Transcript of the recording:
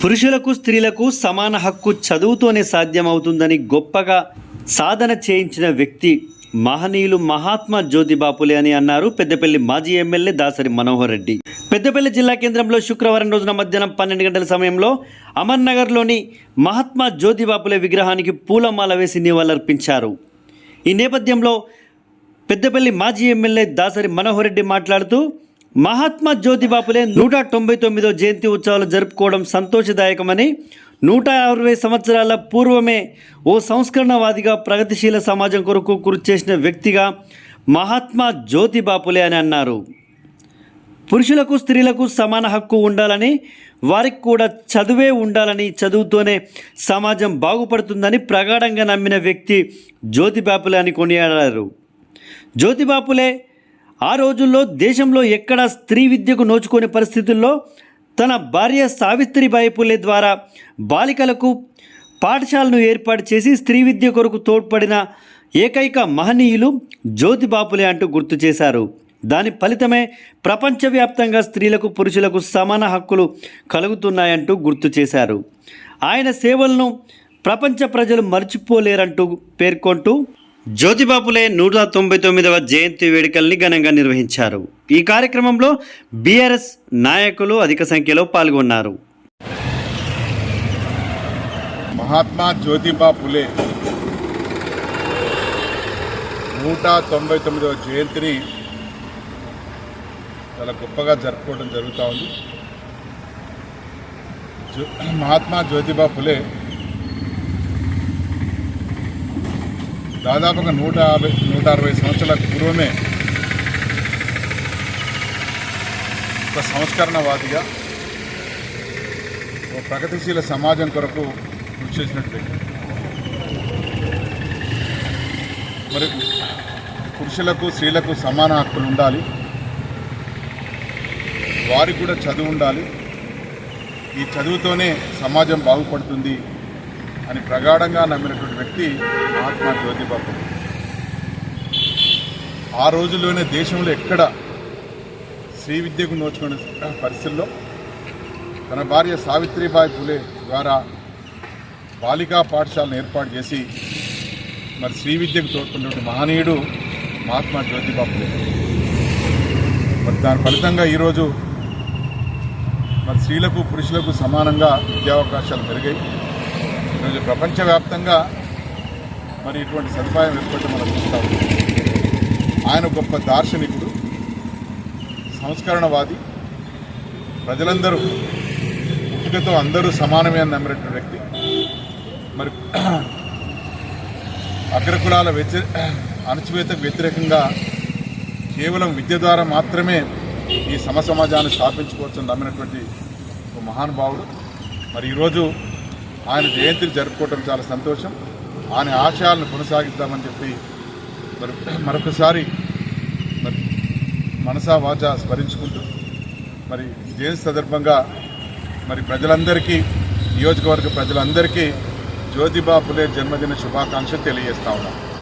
పురుషులకు స్త్రీలకు సమాన హక్కు చదువుతోనే సాధ్యమవుతుందని గొప్పగా సాధన చేయించిన వ్యక్తి మహనీయులు మహాత్మా జ్యోతిబాపులే అని అన్నారు పెద్దపల్లి మాజీ ఎమ్మెల్యే దాసరి మనోహర్ రెడ్డి. పెద్దపల్లి జిల్లా కేంద్రంలో శుక్రవారం రోజున మధ్యాహ్నం పన్నెండు గంటల సమయంలో అమర్నగర్లోని మహాత్మా జ్యోతిబాపులే విగ్రహానికి పూలమాల వేసి నివాళులర్పించారు. ఈ నేపథ్యంలో పెద్దపల్లి మాజీ ఎమ్మెల్యే దాసరి మనోహర్ రెడ్డి మాట్లాడుతూ మహాత్మా జ్యోతిబాపులే నూట తొంభై తొమ్మిదో జయంతి ఉత్సవాలు జరుపుకోవడం సంతోషదాయకమని నూట అరవై సంవత్సరాల పూర్వమే ఓ సంస్కరణవాదిగా ప్రగతిశీల సమాజం కొరకు కృషి చేసిన వ్యక్తిగా మహాత్మా జ్యోతిబాపులే అని అన్నారు. పురుషులకు స్త్రీలకు సమాన హక్కు ఉండాలని వారికి కూడా చదువే ఉండాలని చదువుతోనే సమాజం బాగుపడుతుందని ప్రగాఢంగా నమ్మిన వ్యక్తి జ్యోతిబాపులే అని కొనియాడారు. జ్యోతిబాపులే ఆ రోజుల్లో దేశంలో ఎక్కడా స్త్రీ విద్యకు నోచుకోని పరిస్థితుల్లో తన భార్య సావిత్రిబాయి పులే ద్వారా బాలికలకు పాఠశాలను ఏర్పాటు చేసి స్త్రీ విద్య కొరకు తోడ్పడిన ఏకైక మహనీయులు జ్యోతిబాపులే అంటూ గుర్తు చేశారు. దాని ఫలితమే ప్రపంచవ్యాప్తంగా స్త్రీలకు పురుషులకు సమాన హక్కులు కలుగుతున్నాయంటూ గుర్తు చేశారు. ఆయన సేవలను ప్రపంచ ప్రజలు మర్చిపోలేరంటూ పేర్కొంటూ జ్యోతిబాపులే నూట తొంభై తొమ్మిదవ జయంతి వేడుకల్ని ఘనంగా నిర్వహించారు. ఈ కార్యక్రమంలో బీఆర్ఎస్ నాయకులు అధిక సంఖ్యలో పాల్గొన్నారు. మహాత్మా జ్యోతిబా పులే నూట తొంభై తొమ్మిదవ జయంతిని చాలా గొప్పగా జరుపుకోవడం జరుగుతూ ఉంది. మహాత్మా జ్యోతిబా పులే దాదాపుగా నూట యాభై నూట అరవై సంవత్సరాల పూర్వమే ఒక సంస్కరణవాదిగా ఒక ప్రగతిశీల సమాజం కొరకు కృషి చేసినట్టు మరి పురుషులకు స్త్రీలకు సమాన హక్కులు ఉండాలి. వారికి కూడా చదువు ఉండాలి. ఈ చదువుతోనే సమాజం బాగుపడుతుంది. అని ప్రగాఢంగా నమ్మినటువంటి వ్యక్తి మహాత్మా జ్యోతిబాబు. ఆ రోజుల్లోనే దేశంలో ఎక్కడ శ్రీ విద్యకు నోచుకునే పరిస్థితుల్లో తన భార్య సావిత్రిబాయి పులే ద్వారా బాలికా పాఠశాలను ఏర్పాటు చేసి మరి శ్రీ విద్యకు తోడ్పడినటువంటి మహనీయుడు మహాత్మా జ్యోతిబాబు మరి దాని ఫలితంగా ఈరోజు మరి స్త్రీలకు పురుషులకు సమానంగా విద్యావకాశాలు పెరిగాయి. ఈరోజు ప్రపంచవ్యాప్తంగా మరి ఇటువంటి సదుపాయం ఏర్పడటం మనం చూస్తాం. ఆయన గొప్ప దార్శనికుడు సంస్కరణవాది ప్రజలందరూ పుట్టుకతో అందరూ సమానమే అని నమ్మినటువంటి వ్యక్తి. మరి అగ్రకులాల వ్యతిరే అణచివేతకు వ్యతిరేకంగా కేవలం విద్య ద్వారా మాత్రమే ఈ సమ సమాజాన్ని స్థాపించుకోవచ్చని నమ్మినటువంటి ఒక మహానుభావుడు. మరి ఈరోజు ఆయన జయంతిని జరుపుకోవటం చాలా సంతోషం. ఆయన ఆశయాలను కొనసాగిద్దామని చెప్పి మరి మరొకసారి మరి మనసా వాచ స్మరించుకుంటూ మరి జయంతి సందర్భంగా మరి ప్రజలందరికీ నియోజకవర్గ ప్రజలందరికీ జ్యోతిబా పులే జన్మదిన శుభాకాంక్షలు తెలియజేస్తా ఉన్నాం.